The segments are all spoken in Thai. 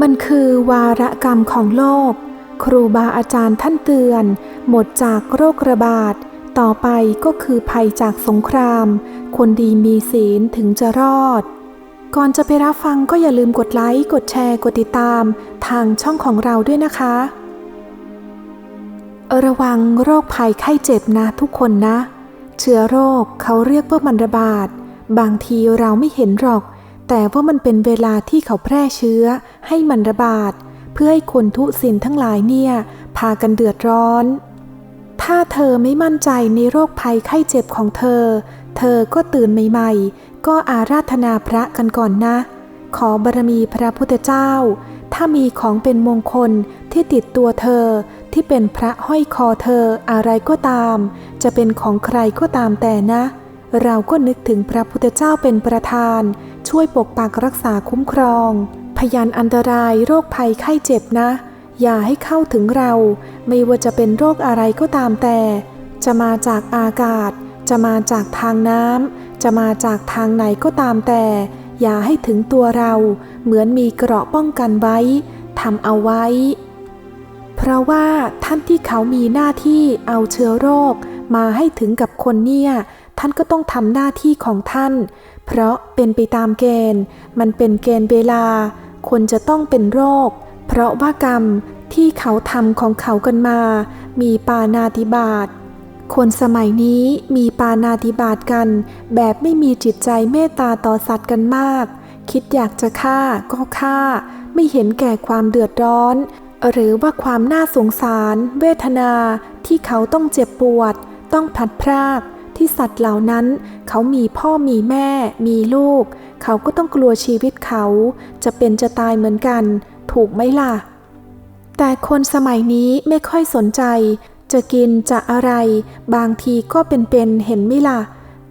มันคือวาระกรรมของโลก ครูบาอาจารย์ท่านเตือน หมดจากโรคระบาด ต่อไปก็คือภัยจากสงคราม คนดีมีศีลถึงจะรอด ก่อนจะไปรับฟังก็อย่าลืมกดไลค์ กดแชร์ กดติดตาม ทางช่องของเราด้วยนะคะ ระวังโรคภัยไข้เจ็บนะทุกคนนะ เชื้อโรคเขาเรียกว่ามันระบาด บางทีเราไม่เห็นหรอก แต่ว่ามันเป็นเวลาที่เขาแพร่เชื้อให้มันระบาด เพื่อให้คนทุศินทั้งหลายเนี่ย พากันเดือดร้อน ถ้าเธอไม่มั่นใจในโรคภัยไข้เจ็บของเธอ เธอก็ตื่นใหม่ๆ ก็อาราธนาพระกันก่อนนะ ขอบารมีพระพุทธเจ้า ถ้ามีของเป็นมงคลที่ติดตัวเธอที่เป็นพระห้อยคอเธออะไรก็ตาม จะเป็นของใครก็ตามแต่นะ เราก็นึกถึงพระพุทธเจ้าเป็นประธาน ช่วยปกปักรักษาคุ้มครอง พยานอันตรายโรคภัยไข้เจ็บนะ อย่าให้เข้าถึงเรา ไม่ว่าจะเป็นโรคอะไรก็ตามแต่ จะมาจากอากาศ จะมาจากทางน้ำจะมาจากทางไหนก็ตามแต่ อย่าให้ถึงตัวเรา เหมือนมีเกราะป้องกันไว้ทำเอาไว้ เพราะว่าท่านที่เขามีหน้าที่เอาเชื้อโรค มาให้ถึงกับคนเนี่ยท่านก็ต้องทำหน้าที่ของท่าน เพราะเป็นไปตามเกณฑ์ มันเป็นเกณฑ์เวลา คนจะต้องเป็นโรค เพราะว่ากรรมที่เขาทำของเขากันมา มีปานาติบาตคนสมัยนี้มีปานาติบาตกัน แบบไม่มีจิตใจเมตตาต่อสัตว์กันมาก คิดอยากจะฆ่าก็ฆ่า ไม่เห็นแก่ความเดือดร้อน หรือว่าความน่าสงสาร เวทนาที่เขาต้องเจ็บปวด ต้องพัดพราก ที่สัตว์เหล่านั้น เขามีพ่อมีแม่ มีลูก เขาก็ต้องกลัวชีวิตเขา จะเป็นจะตายเหมือนกัน ถูกไหมล่ะ แต่คนสมัยนี้ไม่ค่อยสนใจ จะกินจะอะไร บางทีก็เป็นๆเห็นไหมล่ะ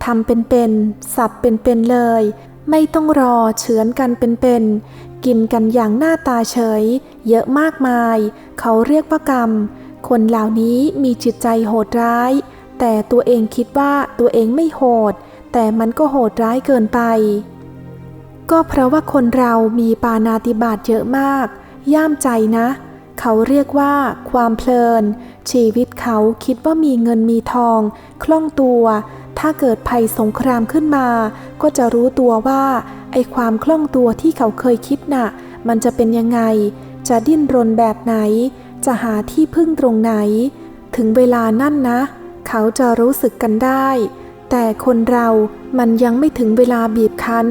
ทำเป็นๆสับเป็นๆเลย ไม่ต้องรอเฉือนกันเป็นๆกินกันอย่างหน้าตาเฉย เยอะมากมาย เขาเรียกว่ากรรม คนเหล่านี้มีจิตใจโหดร้าย แต่ตัวเองคิดว่าตัวเองไม่โหด แต่มันก็โหดร้ายเกินไป ก็เพราะว่าคนเรามีปานาติบาตเยอะมาก ย่ามใจนะ เขาเรียกว่า ความเพลิน ชีวิตเขาคิดว่ามีเงินมีทอง คล่องตัว ถ้าเกิดภัยสงครามขึ้นมา ก็จะรู้ตัวว่า ไอความคล่องตัวที่เขาเคยคิดน่ะ มันจะเป็นยังไง จะดิ้นรนแบบไหน จะหาที่พึ่งตรงไหน ถึงเวลานั่นนะ เขาจะรู้สึกกันได้ แต่คนเรามันยังไม่ถึงเวลาบีบคั้น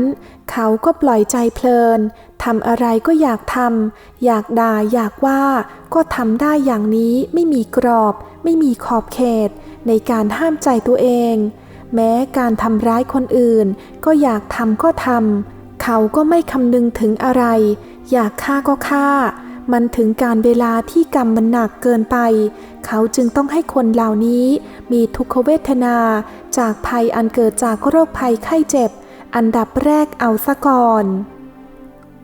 เขาก็ปล่อยใจเพลินทำอะไรก็อยากทำอยากด่าอยากว่า ก็ทำได้อย่างนี้ไม่มีกรอบ ไม่มีขอบเขต ในการห้ามใจตัวเอง แม้การทำร้ายคนอื่น ก็อยากทำก็ทำเขาก็ไม่คำนึงถึงอะไร อยากฆ่าก็ฆ่า มันถึงการเวลาที่กรรมมันหนักเกินไป เขาจึงต้องให้คนเหล่านี้มีทุกขเวทนา จากภัยอันเกิดจากโรคภัยไข้เจ็บ อันดับแรกเอาซะก่อน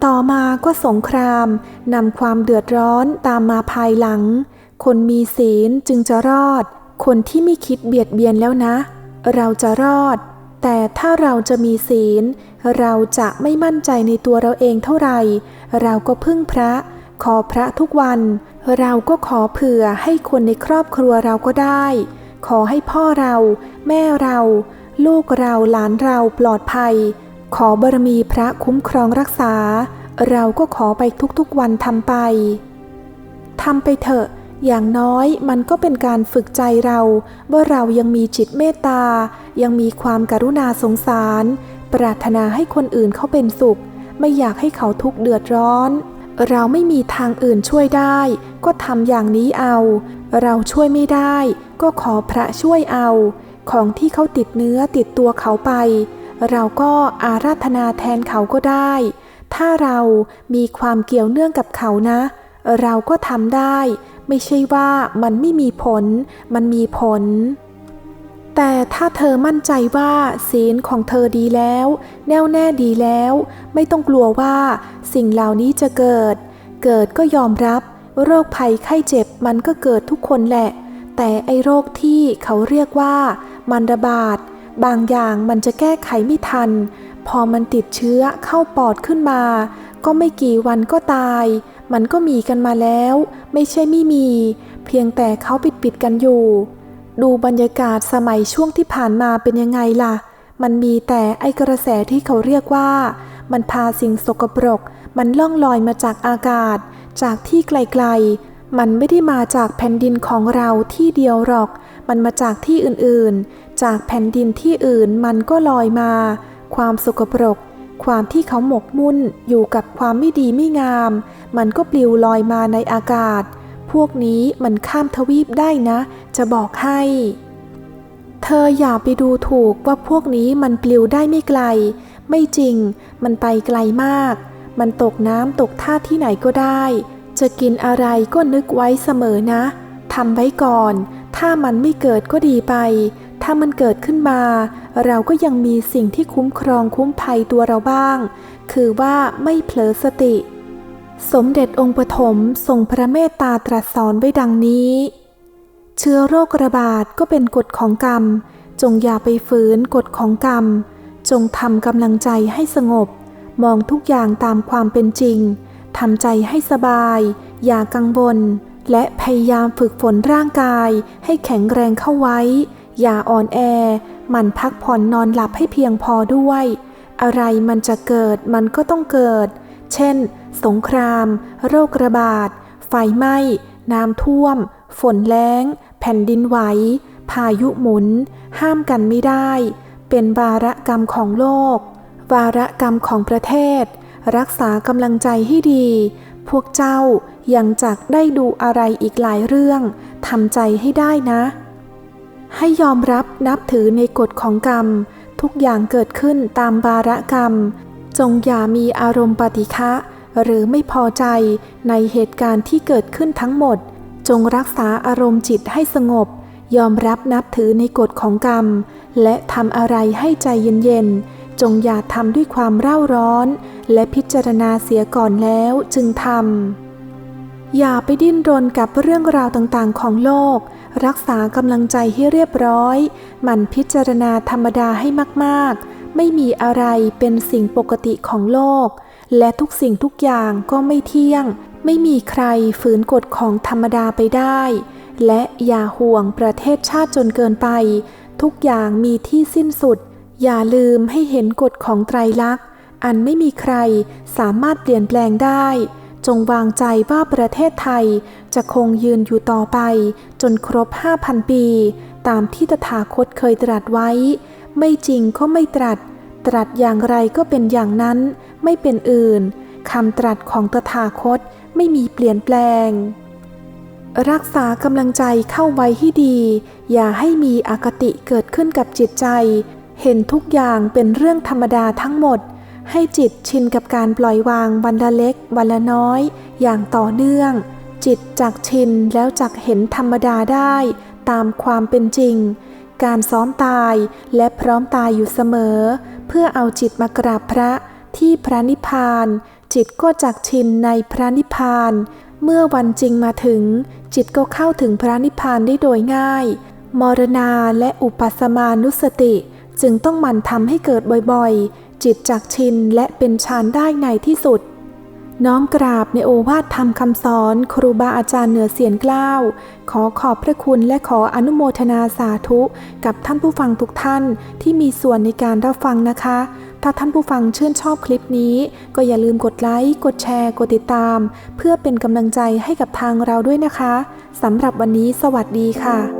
ต่อมาก็สงครามนำความเดือดร้อนตามมาภายหลัง คนมีศีลจึงจะรอด คนที่ไม่คิดเบียดเบียนแล้วนะ เราจะรอด แต่ถ้าเราจะมีศีล เราจะไม่มั่นใจในตัวเราเองเท่าไหร่ เราก็พึ่งพระ ขอพระทุกวัน เราก็ขอเผื่อให้คนในครอบครัวเราก็ได้ ขอให้พ่อเรา แม่เรา ลูกเราหลานเราปลอดภัย ขอบารมีพระคุ้มครองรักษา เราก็ขอไปทุกๆวันทำไปทำไปเถอะ อย่างน้อยมันก็เป็นการฝึกใจเรา ว่าเรายังมีจิตเมตตา ยังมีความการุณาสงสาร ปรารถนาให้คนอื่นเขาเป็นสุข ไม่อยากให้เขาทุกข์เดือดร้อน เราไม่มีทางอื่นช่วยได้ ก็ทำอย่างนี้เอา เราช่วยไม่ได้ ก็ขอพระช่วยเอา ของที่เขาติดเนื้อติดตัวเขาไป เราก็อาราธนาแทนเขาก็ได้ ถ้าเรามีความเกี่ยวเนื่องกับเขานะ เราก็ทำได้ ไม่ใช่ว่ามันไม่มีผล มันมีผล แต่ถ้าเธอมั่นใจว่าศีลของเธอดีแล้ว แน่วแน่ดีแล้ว ไม่ต้องกลัวว่า สิ่งเหล่านี้จะเกิด เกิดก็ยอมรับ โรคภัยไข้เจ็บมันก็เกิดทุกคนแหละ แต่ไอโรคที่เขาเรียกว่า มันระบาด บางอย่างมันจะแก้ไขไม่ทัน พอมันติดเชื้อเข้าปอดขึ้นมา ก็ไม่กี่วันก็ตาย มันก็มีกันมาแล้ว ไม่ใช่ไม่มี เพียงแต่เขาปิดปิดกันอยู่ ดูบรรยากาศสมัยช่วงที่ผ่านมาเป็นยังไงล่ะ มันมีแต่ไอกระแสที่เขาเรียกว่า มันพาสิ่งสกปรก มันล่องลอยมาจากอากาศ จากที่ไกลๆ มันไม่ได้มาจากแผ่นดินของเราที่เดียวหรอก มันมาจากที่อื่นๆ จากแผ่นดินที่อื่นมันก็ลอยมา ความสกปรก ความที่เขาหมกมุ่นอยู่กับความไม่ดีไม่งาม มันก็ปลิวลอยมาในอากาศ พวกนี้มันข้ามทวีปได้นะ จะบอกให้ เธออย่าไปดูถูกว่าพวกนี้มันปลิวได้ไม่ไกล ไม่จริง มันไปไกลมาก มันตกน้ำตกท่าที่ไหนก็ได้ จะกินอะไรก็นึกไว้เสมอนะทำไว้ก่อน ถ้ามันไม่เกิดก็ดีไป ถ้ามันเกิดขึ้นมา เราก็ยังมีสิ่งที่คุ้มครองคุ้มภัยตัวเราบ้าง คือว่าไม่เผลอสติ สมเด็จองค์ปฐมทรงพระเมตตาตรัสสอนไว้ดังนี้ เชื้อโรคระบาดก็เป็นกฎของกรรม จงอย่าไปฝืนกฎของกรรม จงทำกำลังใจให้สงบ มองทุกอย่างตามความเป็นจริงทำใจให้สบาย อย่ากังวล และพยายามฝึกฝนร่างกาย ให้แข็งแรงเข้าไว้ อย่าอ่อนแอหมันพักผ่อนนอนหลับให้เพียงพอด้วย อะไรมันจะเกิดมันก็ต้องเกิด เช่น สงคราม โรคระบาด ไฟไหม้ น้ำท่วม ฝนแล้ง แผ่นดินไหว พายุหมุน ห้ามกันไม่ได้ เป็นวาระกรรมของโลก วาระกรรมของประเทศ รักษากำลังใจให้ดี พวกเจ้ายังจักได้ดูอะไรอีกหลายเรื่องทำใจให้ได้นะ ให้ยอมรับนับถือในกฎของกรรม ทุกอย่างเกิดขึ้นตามวาระกรรม จงอย่ามีอารมณ์ปฏิฆะหรือไม่พอใจในเหตุการณ์ที่เกิดขึ้นทั้งหมด จงรักษาอารมณ์จิตให้สงบ ยอมรับนับถือในกฎของกรรม และทำอะไรให้ใจเย็นๆ จงอย่าทำด้วยความเร่าร้อน และพิจารณาเสียก่อนแล้วจึงทำ อย่าไปดิ้นรนกับเรื่องราวต่างๆ ของโลก รักษากำลังใจให้เรียบร้อย หมั่นพิจารณาธรรมดาให้มากๆ ไม่มีอะไรเป็นสิ่งปกติของโลก และทุกสิ่งทุกอย่างก็ไม่เที่ยง ไม่มีใครฝืนกฎของธรรมดาไปได้ และอย่าห่วงประเทศชาติจนเกินไป ทุกอย่างมีที่สิ้นสุด อย่าลืมให้เห็นกฎของไตรลักษณ์ อันไม่มีใครสามารถเปลี่ยนแปลงได้ จงวางใจว่าประเทศไทยจะคงยืนอยู่ต่อไป จนครบ 5,000 ปี ตามที่ตถาคตเคยตรัสไว้ ไม่จริงก็ไม่ตรัส ตรัสอย่างไรก็เป็นอย่างนั้น ไม่เป็นอื่นคำตรัสของตถาคตไม่มีเปลี่ยนแปลง รักษากำลังใจเข้าไว้ให้ดี อย่าให้มีอคติเกิดขึ้นกับจิตใจ เห็นทุกอย่างเป็นเรื่องธรรมดาทั้งหมด ให้จิตชินกับการปล่อยวางวันละเล็กวันละน้อย อย่างต่อเนื่อง จิตจักชินแล้วจักเห็นธรรมดาได้ ตามความเป็นจริง การซ้อมตายและพร้อมตายอยู่เสมอ เพื่อเอาจิตมากราบพระที่พระนิพพาน จิตก็จักชินในพระนิพพาน เมื่อวันจริงมาถึง จิตก็เข้าถึงพระนิพพานได้โดยง่าย มรณาและอุปัสมานุสติ จึงต้องหมั่นทำให้เกิดบ่อยๆ จิตจักชินและเป็นฌานได้ในที่สุด น้อมกราบในโอวาทธรรมคำสอน ครูบาอาจารย์เหนือเสียนเกล้าว ขอขอบพระคุณและขออนุโมทนาสาธุ กับท่านผู้ฟังทุกท่านที่มีส่วนในการรับฟังนะคะ ถ้าท่านผู้ฟังชื่นชอบคลิปนี้ ก็อย่าลืมกดไลค์กดแชร์ กดติดตาม เพื่อเป็นกำลังใจให้กับทางเราด้วยนะคะสำหรับวันนี้สวัสดีค่ะ